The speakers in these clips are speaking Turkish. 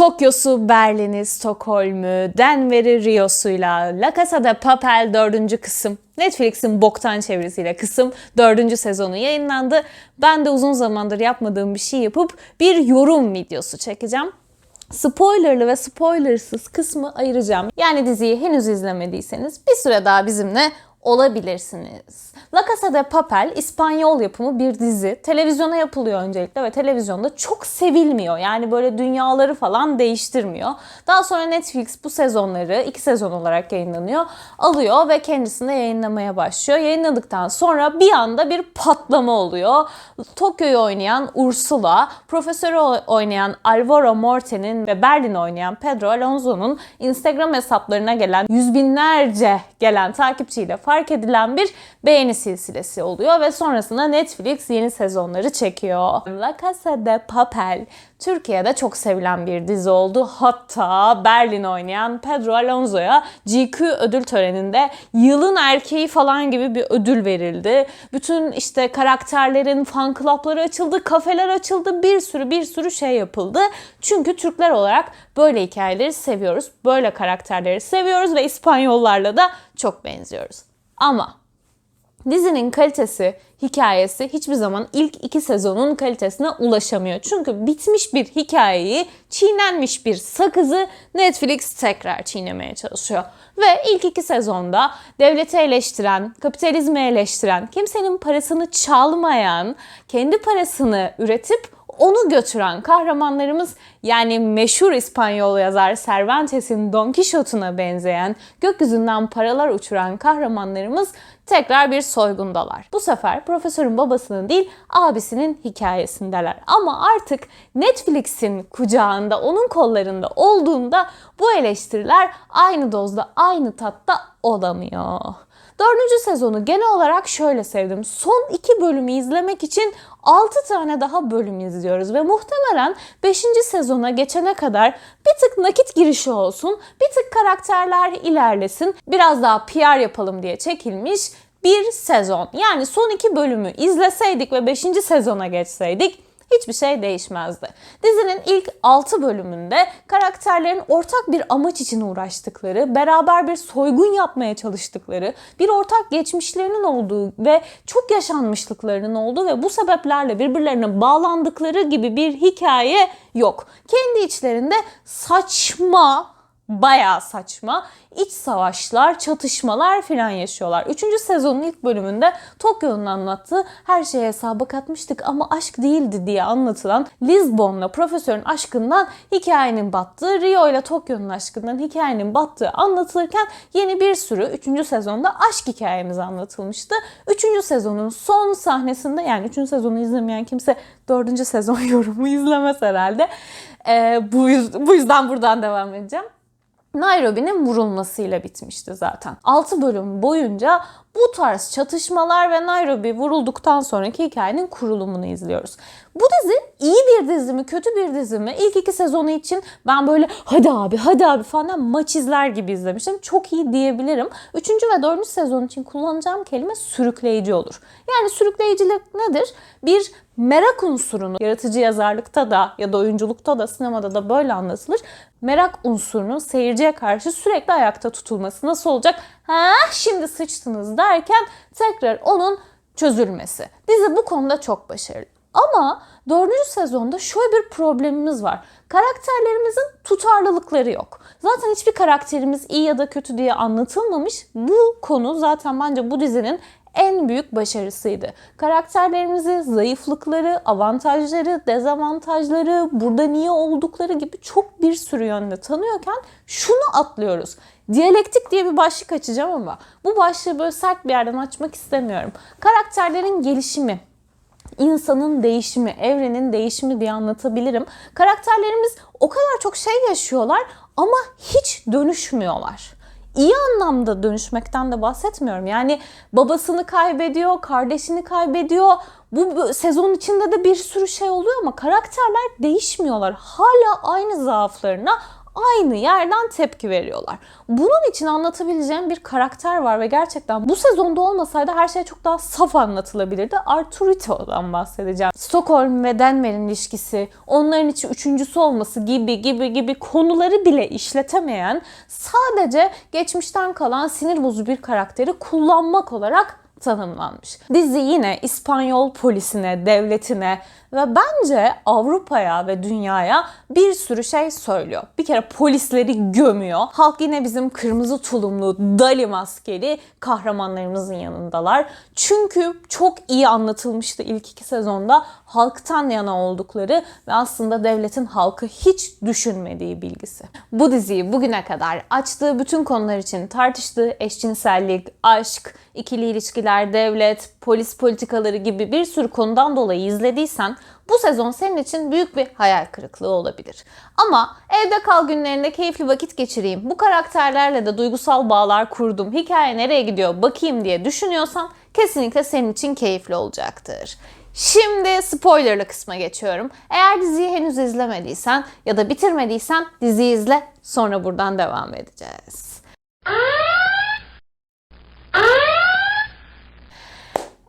Tokyo'su, Berlin'i, Stockholm'ü, Denver'i, Rio'suyla La Casa de Papel 4. kısım. Netflix'in boktan çevirisiyle kısım 4. sezonu yayınlandı. Ben de uzun zamandır yapmadığım bir şey yapıp bir yorum videosu çekeceğim. Spoilerlı ve spoilersız kısmı ayıracağım. Yani diziyi henüz izlemediyseniz bir süre daha bizimle olabilirsiniz. La Casa de Papel İspanyol yapımı bir dizi. Televizyona yapılıyor öncelikle ve televizyonda çok sevilmiyor. Yani böyle dünyaları falan değiştirmiyor. Daha sonra Netflix bu sezonları iki sezon olarak yayınlanıyor. Alıyor ve kendisine yayınlamaya başlıyor. Yayınladıktan sonra bir anda bir patlama oluyor. Tokyo'yu oynayan Ursula, Profesörü oynayan Alvaro Morte'nin ve Berlin'i oynayan Pedro Alonso'nun Instagram hesaplarına gelen yüz binlerce gelen takipçiyle fark edilen bir beğeni silsilesi oluyor ve sonrasında Netflix yeni sezonları çekiyor. La Casa de Papel Türkiye'de çok sevilen bir dizi oldu. Hatta Berlin oynayan Pedro Alonso'ya GQ ödül töreninde yılın erkeği falan gibi bir ödül verildi. Bütün işte karakterlerin fan club'ları açıldı, kafeler açıldı, bir sürü bir sürü şey yapıldı. Çünkü Türkler olarak böyle hikayeleri seviyoruz, böyle karakterleri seviyoruz ve İspanyollarla da çok benziyoruz. Ama dizinin kalitesi, hikayesi hiçbir zaman ilk iki sezonun kalitesine ulaşamıyor. Çünkü bitmiş bir hikayeyi, çiğnenmiş bir sakızı Netflix tekrar çiğnemeye çalışıyor. Ve ilk iki sezonda devleti eleştiren, kapitalizmi eleştiren, kimsenin parasını çalmayan, kendi parasını üretip onu götüren kahramanlarımız yani meşhur İspanyol yazar Cervantes'in Don Quixote'una benzeyen gökyüzünden paralar uçuran kahramanlarımız tekrar bir soygundalar. Bu sefer profesörün babasının değil abisinin hikayesindeler. Ama artık Netflix'in kucağında, onun kollarında olduğunda bu eleştiriler aynı dozda, aynı tatta olamıyor. Dördüncü sezonu genel olarak şöyle sevdim. Son iki bölümü izlemek için 6 tane daha bölüm izliyoruz ve muhtemelen 5. sezona geçene kadar bir tık nakit girişi olsun, bir tık karakterler ilerlesin, biraz daha PR yapalım diye çekilmiş bir sezon. Yani son iki bölümü izleseydik ve 5. sezona geçseydik hiçbir şey değişmezdi. Dizinin ilk 6 bölümünde karakterlerin ortak bir amaç için uğraştıkları, beraber bir soygun yapmaya çalıştıkları, bir ortak geçmişlerinin olduğu ve çok yaşanmışlıklarının olduğu ve bu sebeplerle birbirlerine bağlandıkları gibi bir hikaye yok. Kendi içlerinde saçma bayağı saçma iç savaşlar, çatışmalar filan yaşıyorlar. Üçüncü sezonun ilk bölümünde Tokyo'nun anlattığı her şeye hesaba katmıştık ama aşk değildi diye anlatılan Lisbon'la profesörün aşkından hikayenin battığı, Rio ile Tokyo'nun aşkından hikayenin battığı anlatılırken yeni bir sürü üçüncü sezonda aşk hikayemiz anlatılmıştı. Üçüncü sezonun son sahnesinde yani üçüncü sezonu izlemeyen kimse dördüncü sezon yorumu izlemez herhalde. Ee, bu, bu yüzden buradan devam edeceğim. Nairobi'nin vurulmasıyla bitmişti zaten. 6 bölüm boyunca bu tarz çatışmalar ve Nairobi vurulduktan sonraki hikayenin kurulumunu izliyoruz. Bu dizi iyi bir dizi mi, kötü bir dizi mi? İlk iki sezonu için ben böyle hadi abi, hadi abi falan maç izler gibi izlemiştim. Çok iyi diyebilirim. Üçüncü ve dördüncü sezon için kullanacağım kelime sürükleyici olur. Yani sürükleyicilik nedir? Bir merak unsurunu yaratıcı yazarlıkta da ya da oyunculukta da sinemada da böyle anlatılır. Merak unsurunun seyirciye karşı sürekli ayakta tutulması nasıl olacak? Ha şimdi sıçtınız derken tekrar onun çözülmesi. Dizi bu konuda çok başarılı. Ama dördüncü sezonda şöyle bir problemimiz var. Karakterlerimizin tutarlılıkları yok. Zaten hiçbir karakterimiz iyi ya da kötü diye anlatılmamış. Bu konu zaten bence bu dizinin en büyük başarısıydı. Karakterlerimizi, zayıflıkları, avantajları, dezavantajları, burada niye oldukları gibi çok bir sürü yönde tanıyorken şunu atlıyoruz. Diyalektik diye bir başlık açacağım ama bu başlığı böyle sert bir yerden açmak istemiyorum. Karakterlerin gelişimi, insanın değişimi, evrenin değişimi diye anlatabilirim. Karakterlerimiz o kadar çok şey yaşıyorlar ama hiç dönüşmüyorlar iyi anlamda dönüşmekten de bahsetmiyorum. Yani babasını kaybediyor, kardeşini kaybediyor. Bu sezon içinde de bir sürü şey oluyor ama karakterler değişmiyorlar. Hala aynı zaaflarına, aynı yerden tepki veriyorlar. Bunun için anlatabileceğim bir karakter var ve gerçekten bu sezonda olmasaydı her şey çok daha saf anlatılabilirdi. Arturito'dan bahsedeceğim. Stockholm ve Denver'in ilişkisi, onların içi üçüncüsü olması gibi gibi gibi konuları bile işletemeyen sadece geçmişten kalan sinir bozucu bir karakteri kullanmak olarak tanımlanmış. Dizi yine İspanyol polisine, devletine ve bence Avrupa'ya ve dünyaya bir sürü şey söylüyor. Bir kere polisleri gömüyor. Halk yine bizim kırmızı tulumlu, dali maskeli kahramanlarımızın yanındalar. Çünkü çok iyi anlatılmıştı ilk iki sezonda halktan yana oldukları ve aslında devletin halkı hiç düşünmediği bilgisi. Bu diziyi bugüne kadar açtığı bütün konular için tartıştığı eşcinsellik, aşk, ikili ilişkiler, devlet, polis politikaları gibi bir sürü konudan dolayı izlediysen bu sezon senin için büyük bir hayal kırıklığı olabilir. Ama evde kal günlerinde keyifli vakit geçireyim, bu karakterlerle de duygusal bağlar kurdum, hikaye nereye gidiyor bakayım diye düşünüyorsan kesinlikle senin için keyifli olacaktır. Şimdi spoilerlı kısma geçiyorum. Eğer diziyi henüz izlemediysen ya da bitirmediysen diziyi izle sonra buradan devam edeceğiz.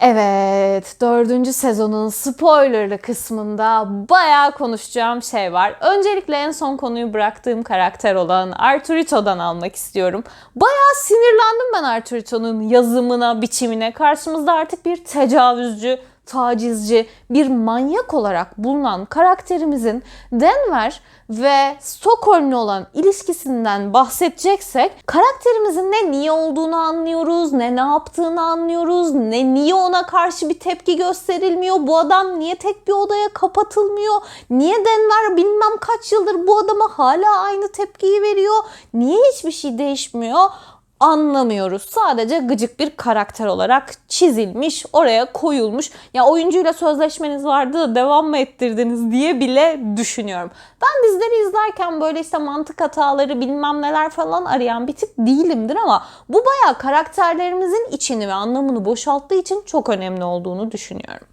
Evet, dördüncü sezonun spoilerlı kısmında bayağı konuşacağım şey var. Öncelikle en son konuyu bıraktığım karakter olan Arturito'dan almak istiyorum. Bayağı sinirlendim ben Arturito'nun yazımına, biçimine. Karşımızda artık bir tecavüzcü, tacizci, bir manyak olarak bulunan karakterimizin Denver ve Stockholm'le olan ilişkisinden bahsedeceksek karakterimizin ne niye olduğunu anlıyoruz, ne ne yaptığını anlıyoruz, ne niye ona karşı bir tepki gösterilmiyor, bu adam niye tek bir odaya kapatılmıyor, niye Denver bilmem kaç yıldır bu adama hala aynı tepkiyi veriyor, niye hiçbir şey değişmiyor anlamıyoruz. Sadece gıcık bir karakter olarak çizilmiş, oraya koyulmuş. Ya oyuncuyla sözleşmeniz vardı da devam mı ettirdiniz diye bile düşünüyorum. Ben dizileri izlerken böyle işte mantık hataları bilmem neler falan arayan bir tip değilimdir ama bu bayağı karakterlerimizin içini ve anlamını boşalttığı için çok önemli olduğunu düşünüyorum.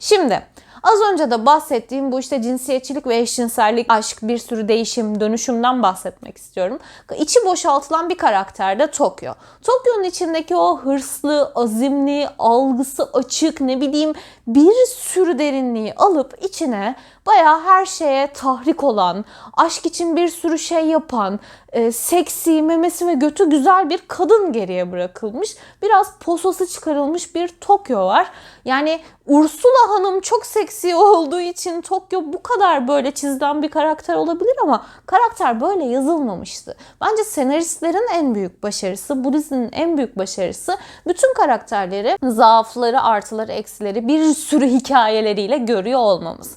Şimdi Az önce de bahsettiğim bu işte cinsiyetçilik ve eşcinsellik, aşk, bir sürü değişim, dönüşümden bahsetmek istiyorum. İçi boşaltılan bir karakter de Tokyo. Tokyo'nun içindeki o hırslı, azimli, algısı açık, ne bileyim bir sürü derinliği alıp içine bayağı her şeye tahrik olan, aşk için bir sürü şey yapan, e, seksi, memesi ve götü güzel bir kadın geriye bırakılmış. Biraz posası çıkarılmış bir Tokyo var. Yani Ursula Hanım çok seksi olduğu için Tokyo bu kadar böyle çizilen bir karakter olabilir ama karakter böyle yazılmamıştı. Bence senaristlerin en büyük başarısı, bu dizinin en büyük başarısı bütün karakterleri zaafları, artıları, eksileri bir sürü hikayeleriyle görüyor olmamız.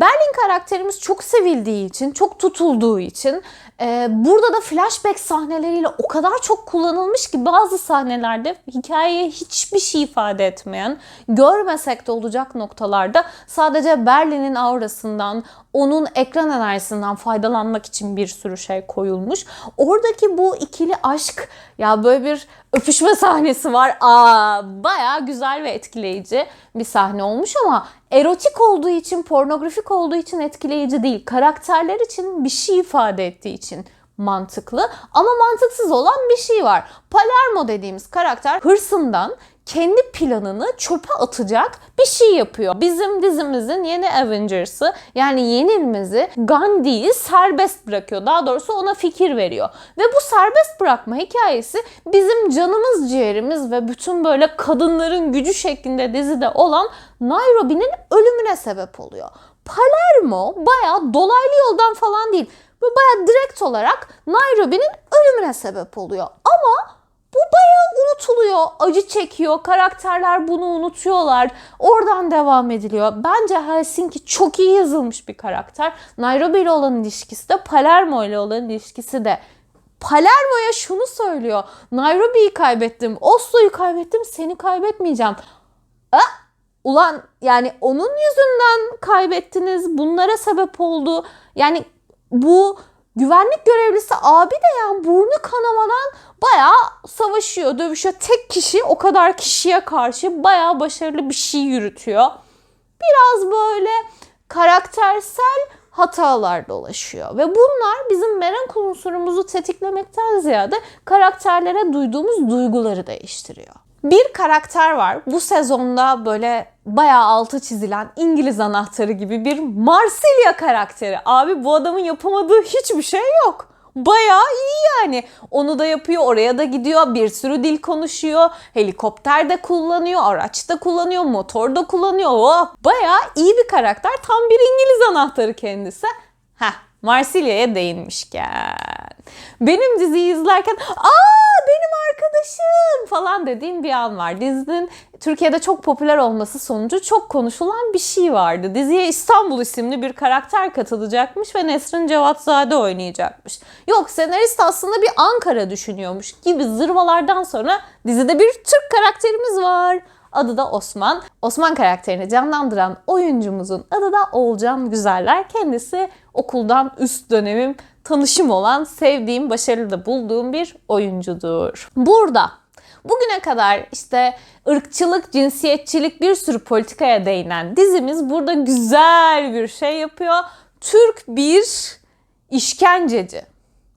Berlin karakterimiz çok sevildiği için, çok tutulduğu için e, burada da flashback sahneleriyle o kadar çok kullanılmış ki bazı sahnelerde hikayeye hiçbir şey ifade etmeyen, görmesek de olacak noktalarda sadece Berlin'in aurasından, onun ekran enerjisinden faydalanmak için bir sürü şey koyulmuş. Oradaki bu ikili aşk ya böyle bir öpüşme sahnesi var. Aa bayağı güzel ve etkileyici bir sahne olmuş ama erotik olduğu için, pornografik olduğu için etkileyici değil. Karakterler için bir şey ifade ettiği için mantıklı ama mantıksız olan bir şey var. Palermo dediğimiz karakter hırsından kendi planını çöpe atacak bir şey yapıyor. Bizim dizimizin yeni Avengers'ı yani yenilmezi Gandhi'yi serbest bırakıyor. Daha doğrusu ona fikir veriyor. Ve bu serbest bırakma hikayesi bizim canımız ciğerimiz ve bütün böyle kadınların gücü şeklinde dizide olan Nairobi'nin ölümüne sebep oluyor. Palermo bayağı dolaylı yoldan falan değil. Bu bayağı direkt olarak Nairobi'nin ölümüne sebep oluyor. Unutuluyor. Acı çekiyor. Karakterler bunu unutuyorlar. Oradan devam ediliyor. Bence Helsinki çok iyi yazılmış bir karakter. Nairobi ile olan ilişkisi de Palermo ile olan ilişkisi de Palermo'ya şunu söylüyor. Nairobi'yi kaybettim, Oslo'yu kaybettim, seni kaybetmeyeceğim. A, ulan yani onun yüzünden kaybettiniz. Bunlara sebep oldu. Yani bu güvenlik görevlisi abi de yani burnu kanamadan bayağı savaşıyor, dövüşüyor. Tek kişi o kadar kişiye karşı bayağı başarılı bir şey yürütüyor. Biraz böyle karaktersel hatalar dolaşıyor. Ve bunlar bizim merak unsurumuzu tetiklemekten ziyade karakterlere duyduğumuz duyguları değiştiriyor. Bir karakter var. Bu sezonda böyle bayağı altı çizilen İngiliz anahtarı gibi bir Marsilya karakteri. Abi bu adamın yapamadığı hiçbir şey yok. Bayağı iyi yani. Onu da yapıyor, oraya da gidiyor, bir sürü dil konuşuyor. Helikopter de kullanıyor, araç da kullanıyor, motor da kullanıyor. Oh, bayağı iyi bir karakter. Tam bir İngiliz anahtarı kendisi. Heh, Marsilya'ya değinmişken. Benim diziyi izlerken aa benim arkadaşım dediğim bir an var. Dizinin Türkiye'de çok popüler olması sonucu çok konuşulan bir şey vardı. Diziye İstanbul isimli bir karakter katılacakmış ve Nesrin Cevatzade oynayacakmış. Yok senarist aslında bir Ankara düşünüyormuş gibi zırvalardan sonra dizide bir Türk karakterimiz var. Adı da Osman. Osman karakterini canlandıran oyuncumuzun adı da Oğulcan Güzeller. Kendisi okuldan üst dönemim tanışım olan, sevdiğim, başarılı da bulduğum bir oyuncudur. Burada bugüne kadar işte ırkçılık, cinsiyetçilik bir sürü politikaya değinen dizimiz burada güzel bir şey yapıyor. Türk bir işkenceci.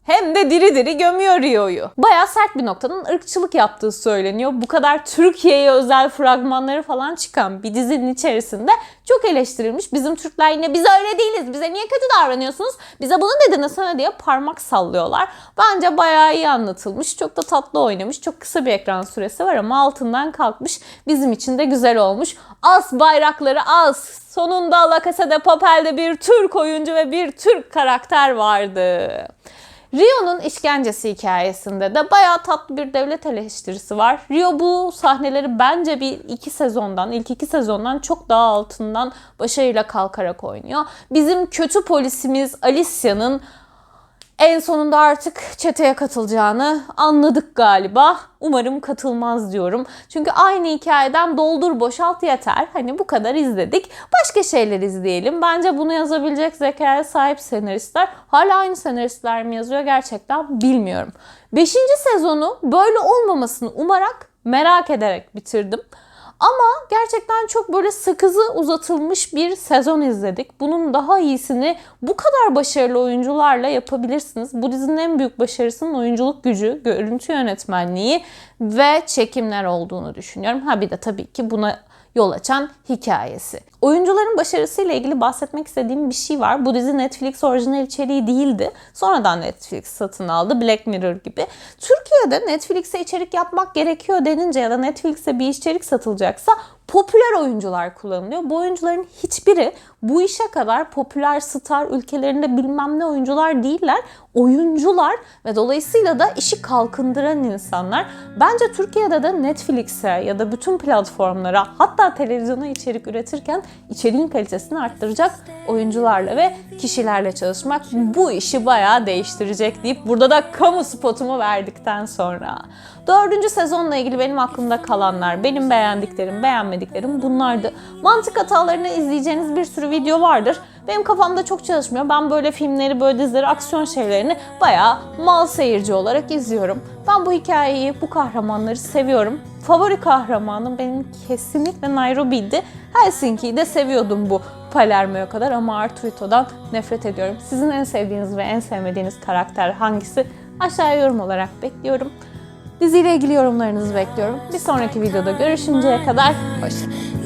Hem de diri diri gömüyor Rio'yu. Bayağı sert bir noktadan ırkçılık yaptığı söyleniyor. Bu kadar Türkiye'ye özel fragmanları falan çıkan bir dizinin içerisinde çok eleştirilmiş. Bizim Türkler yine biz öyle değiliz. Bize niye kötü davranıyorsunuz? Bize bunu dediniz sana diye parmak sallıyorlar. Bence bayağı iyi anlatılmış. Çok da tatlı oynamış. Çok kısa bir ekran süresi var ama altından kalkmış. Bizim için de güzel olmuş. As bayrakları as. Sonunda La Casa de Papel'de bir Türk oyuncu ve bir Türk karakter vardı. Rio'nun işkencesi hikayesinde de bayağı tatlı bir devlet eleştirisi var. Rio bu sahneleri bence bir iki sezondan, ilk iki sezondan çok daha altından başarıyla kalkarak oynuyor. Bizim kötü polisimiz Alicia'nın en sonunda artık çeteye katılacağını anladık galiba. Umarım katılmaz diyorum. Çünkü aynı hikayeden doldur boşalt yeter. Hani bu kadar izledik. Başka şeyler izleyelim. Bence bunu yazabilecek zekaya sahip senaristler hala aynı senaristler mi yazıyor gerçekten bilmiyorum. Beşinci sezonu böyle olmamasını umarak merak ederek bitirdim. Ama gerçekten çok böyle sakızı uzatılmış bir sezon izledik. Bunun daha iyisini bu kadar başarılı oyuncularla yapabilirsiniz. Bu dizinin en büyük başarısının oyunculuk gücü, görüntü yönetmenliği ve çekimler olduğunu düşünüyorum. Ha bir de tabii ki buna yol açan hikayesi. Oyuncuların başarısıyla ilgili bahsetmek istediğim bir şey var. Bu dizi Netflix orijinal içeriği değildi. Sonradan Netflix satın aldı. Black Mirror gibi. Türkiye'de Netflix'e içerik yapmak gerekiyor denince ya da Netflix'e bir içerik satılacaksa popüler oyuncular kullanılıyor. Bu oyuncuların hiçbiri bu işe kadar popüler star ülkelerinde bilmem ne oyuncular değiller. Oyuncular ve dolayısıyla da işi kalkındıran insanlar. Bence Türkiye'de de Netflix'e ya da bütün platformlara hatta televizyona içerik üretirken içeriğin kalitesini arttıracak oyuncularla ve kişilerle çalışmak bu işi bayağı değiştirecek deyip burada da kamu spotumu verdikten sonra. Dördüncü sezonla ilgili benim aklımda kalanlar, benim beğendiklerim, beğenmediklerim bunlardı. Mantık hatalarını izleyeceğiniz bir sürü video vardır. Benim kafamda çok çalışmıyor. Ben böyle filmleri, böyle dizileri, aksiyon şeylerini bayağı mal seyirci olarak izliyorum. Ben bu hikayeyi, bu kahramanları seviyorum. Favori kahramanım benim kesinlikle Nairobi'ydi. Helsinki'yi de seviyordum bu Palermo'ya kadar ama Arturito'dan nefret ediyorum. Sizin en sevdiğiniz ve en sevmediğiniz karakter hangisi? Aşağıya yorum olarak bekliyorum. Diziyle ilgili yorumlarınızı bekliyorum. Bir sonraki videoda görüşünceye kadar hoşçakalın.